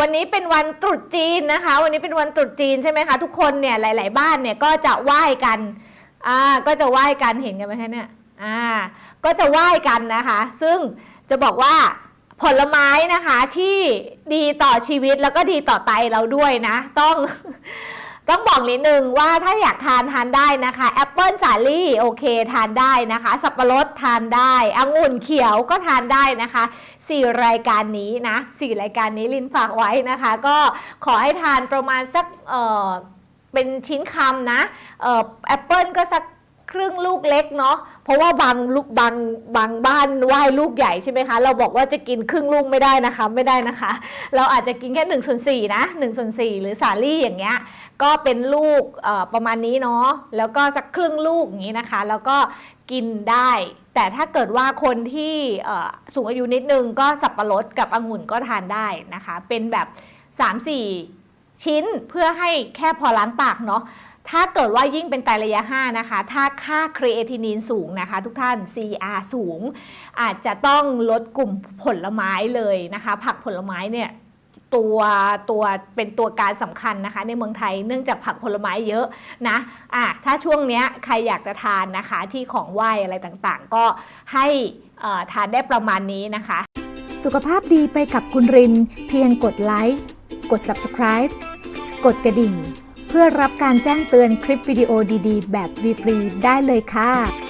วันนี้เป็นวันตรุษจีนนะคะ วันนี้เป็นวันตรุษจีนใช่ไหมคะทุกคนเนี่ยหลาย ๆ บ้านเนี่ยก็จะไหว้กันอ่าก็จะไหว้กันเห็นกันไหมคะเนี่ยอ่าก็จะไหว้กันนะคะ ซึ่งจะบอกว่าผลไม้นะคะที่ดีต่อชีวิตแล้วก็ดีต่อไตเราด้วยนะ ต้อง ต้องบอกนิดนึงว่าถ้าอยากทานทานได้นะคะแอปเปิลสาลี่โอเคทานได้นะคะ สับปะรดทานได้องุ่นเขียวก็ทานได้นะคะสี่รายการนี้นะสี่รายการนี้ลินฝากไว้นะคะ ก็ขอให้ทานประมาณสักเออเป็นชิ้นคำนะเออแอปเปิลก็สัก ครึ่งลูกเล็กเนาะเพราะว่าบางลูกบางบางบ้านไหว้ลูกใหญ่ใช่ไหมคะ เราบอกว่าจะกินครึ่งลูกไม่ได้นะคะไม่ได้นะคะ เราอาจจะกินแค่1นส่วนสนะ1ส่วนสหรือสาลี่อย่างเงี้ยก็เป็นลูกประมาณนี้เนาะแล้วก็สักครึ่งลูกอย่างนี้นะคะ แล้วก็กินได้ แต่ถ้าเกิดว่าคนที่สูงอายุนิดนึงก็สับปะรดกับองุ่นก็ทานได้นะคะ เป็นแบบ 3-4 ชิ้นเพื่อให้แค่พอล้างปากเนาะ ถ้าเกิดว่ายิ่งเป็นไตระยะ 5 นะคะ ถ้าค่าครีเอทินินสูงนะคะ ทุกท่าน CR สูง อาจจะต้องลดกลุ่มผลไม้เลยนะคะ ผักผลไม้เนี่ยตัวตัวเป็นตัวการสำคัญนะคะ ในเมืองไทยเนื่องจากผักผลไม้เยอะนะอะถ้าช่วงเนี้ยใครอยากจะทานนะคะที่ของไหว้อะไรต่างๆ ก็ให้ทานได้ประมาณนี้นะคะ สุขภาพดีไปกับคุณริน เพียงกดไลค์กด subscribe กดกระดิ่ง พื่อรับการแจ้งเตือนคลิปวิดีโอดีๆ แบบฟรีๆได้เลยค่ะ